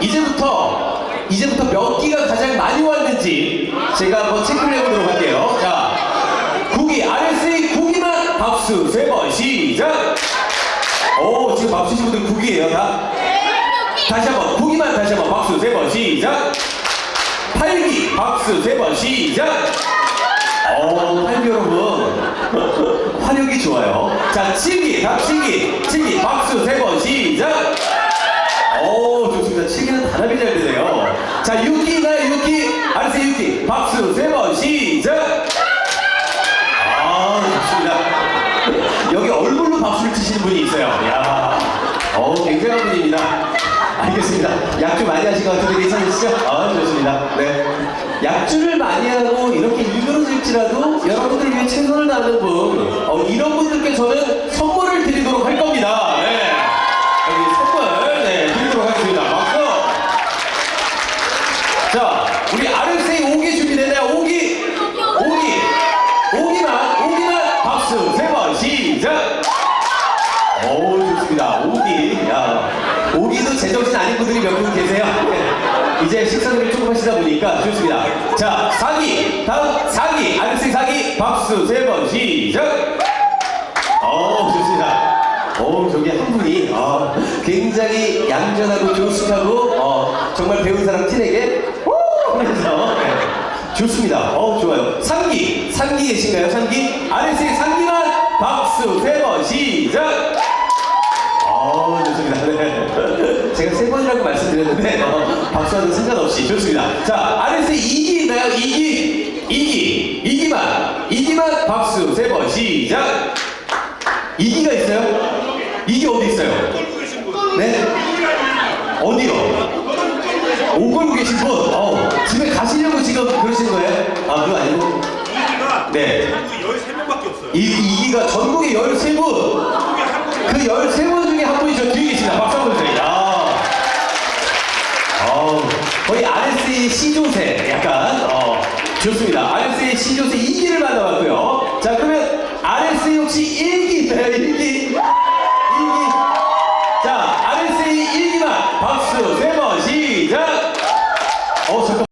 이제부터 이제부터 몇 기가 가장 많이 왔는지 제가 한번 체크를 해보도록 할게요. 자, 9기 RSA 9기만 박수 세 번 시작. 오 지금 박수 치신 분들 9기예요 다. 다시 한번 9기만 다시 한번 박수 세 번 시작. 8기 박수 세 번 시작. 오 8기 여러분 화력이 좋아요. 자 7기 다음 7기 7기 박수 세 번 시작. 오 좋습니다. 7기는 단합이 잘 되네요. 자 6기나요 6기 알았어요 6기 박수 세 번 시작. 아 좋습니다. 여기 얼굴로 치시는 분이 있어요. 야, 어 굉장한 분입니다. 알겠습니다. 약주 많이 하신 것 같은데 괜찮으시죠? 아 좋습니다. 네. 약주를 많이 하고 이렇게 일그러질지라도 여러분들 위해 최선을 다하는 분, 어, 이런 분들께 저는 선물을 드리도록 할 겁니다. 네. 여기 선물 네, 드리도록 하겠습니다. 박수. 자, 우리 RSA 5기 준비되나요? 5기, 5기, 5기만, 5기만 박수 세 번 시작. 오 좋습니다. 5기, 야, 5기도 제정신 아닌 분들이 몇 분 계세요. 네. 이제 식사를 조금 하시다 보니까 좋습니다. 자, 4기, 다음 4기, RSA 4기 박수 세 번 시작. 어 좋습니다. 어 저기 한 분이 어, 굉장히 얌전하고 조숙하고 어, 정말 배운 사람 오 하면서 네, 좋습니다. 어 좋아요. 3기 3기 계신가요? 3기 RS의 3기만 박수 세 번 시작. 어 좋습니다. 네. 제가 세 번이라고 말씀드렸는데 어, 박수와는 상관없이 좋습니다. 자 RS의 2기 있나요? 2기 2기 2기만 2기만 박수 세 번 시작. 이기가 있어요? 이기 어디 있어요? 네? 어디요? 옷 걸고 계신 분? 어, 집에 가시려고 지금 그러시는 거예요? 아, 그거 아니고? 이기가 네. 한국에 13명밖에 없어요. 이, 이기가 전국에 13 신조세 약간 어, 좋습니다. RS의 시조세 2기를 만나봤고요. 자 그러면 RS 혹시 1기 있나요? 1기? 1기? 자 RS의 1기만 박수 세 번 시작! 어 잠깐.